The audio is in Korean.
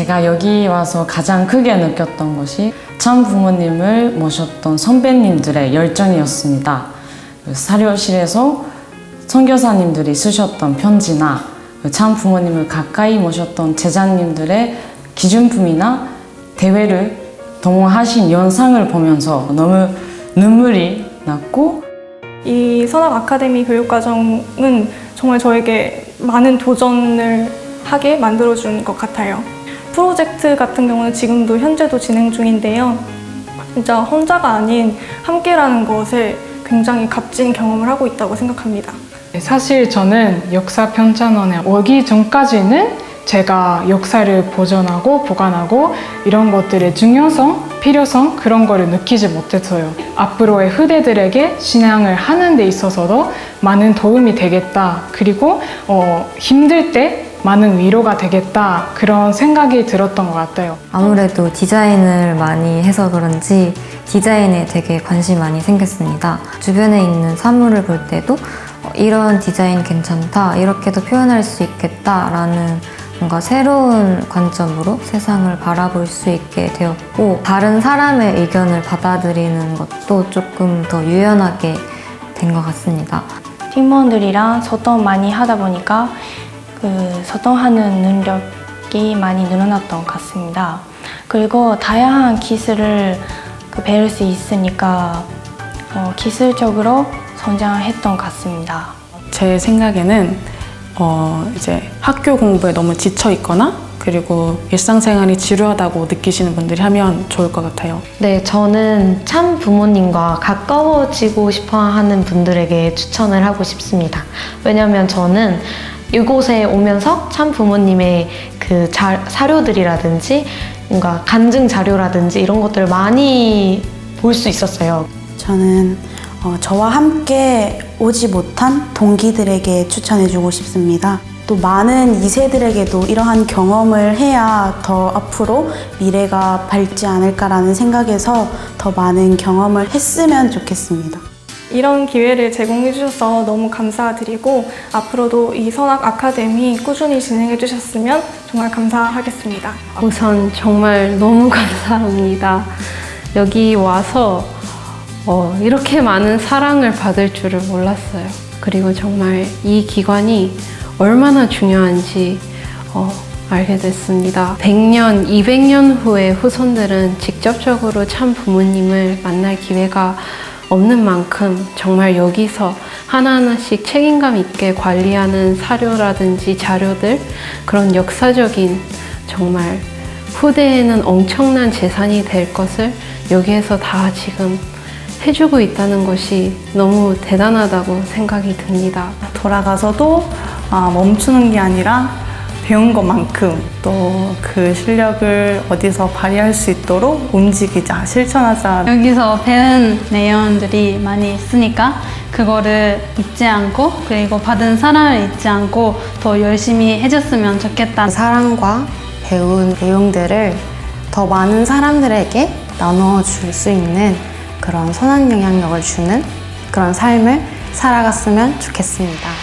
제가 여기 와서 가장 크게 느꼈던 것이 참 부모님을 모셨던 선배님들의 열정이었습니다. 그 사료실에서 선교사님들이 쓰셨던 편지나 그참 부모님을 가까이 모셨던 제자님들의 기준품이나 대회를 동원하신 영상을 보면서 너무 눈물이 났고 이 선악 아카데미 교육과정은 정말 저에게 많은 도전을 하게 만들어준 것 같아요. 프로젝트 같은 경우는 지금도 현재도 진행 중인데요. 진짜 혼자가 아닌 함께라는 것에 굉장히 값진 경험을 하고 있다고 생각합니다. 사실 저는 역사 편찬원에 오기 전까지는 제가 역사를 보존하고 보관하고 이런 것들의 중요성, 필요성 그런 거를 느끼지 못했어요. 앞으로의 후대들에게 신앙을 하는 데 있어서도 많은 도움이 되겠다. 그리고 어, 힘들 때 많은 위로가 되겠다. 그런 생각이 들었던 것 같아요. 아무래도 디자인을 많이 해서 그런지 디자인에 되게 관심이 많이 생겼습니다. 주변에 있는 사물을 볼 때도 어, 이런 디자인 괜찮다, 이렇게도 표현할 수 있겠다라는 뭔가 새로운 관점으로 세상을 바라볼 수 있게 되었고 다른 사람의 의견을 받아들이는 것도 조금 더 유연하게 된 것 같습니다. 팀원들이랑 소통 많이 하다 보니까 그 소통하는 능력이 많이 늘어났던 것 같습니다. 그리고 다양한 기술을 그 배울 수 있으니까 어, 기술적으로 성장했던 것 같습니다. 제 생각에는 어 이제 학교 공부에 너무 지쳐 있거나 그리고 일상생활이 지루하다고 느끼시는 분들이 하면 좋을 것 같아요. 네, 저는 참 부모님과 가까워지고 싶어 하는 분들에게 추천을 하고 싶습니다. 왜냐면 저는 이곳에 오면서 참 부모님의 그 자, 사료들이라든지 뭔가 간증 자료라든지 이런 것들을 많이 볼 수 있었어요. 저는 어, 저와 함께 오지 못한 동기들에게 추천해주고 싶습니다. 또 많은 2세들에게도 이러한 경험을 해야 더 앞으로 미래가 밝지 않을까라는 생각에서 더 많은 경험을 했으면 좋겠습니다. 이런 기회를 제공해 주셔서 너무 감사드리고 앞으로도 이 선악 아카데미 꾸준히 진행해 주셨으면 정말 감사하겠습니다. 우선 정말 너무 감사합니다. 여기 와서 어, 이렇게 많은 사랑을 받을 줄을 몰랐어요. 그리고 정말 이 기관이 얼마나 중요한지 어, 알게 됐습니다. 100년, 200년 후에 후손들은 직접적으로 참 부모님을 만날 기회가 없는 만큼 정말 여기서 하나하나씩 책임감 있게 관리하는 사료라든지 자료들 그런 역사적인 정말 후대에는 엄청난 재산이 될 것을 여기에서 다 지금 해주고 있다는 것이 너무 대단하다고 생각이 듭니다. 돌아가서도 아, 멈추는 게 아니라 배운 것만큼 또 그 실력을 어디서 발휘할 수 있도록 움직이자, 실천하자. 여기서 배운 내용들이 많이 있으니까 그거를 잊지 않고 그리고 받은 사랑을 잊지 않고 더 열심히 해줬으면 좋겠다. 사랑과 배운 내용들을 더 많은 사람들에게 나눠줄 수 있는 그런 선한 영향력을 주는 그런 삶을 살아갔으면 좋겠습니다.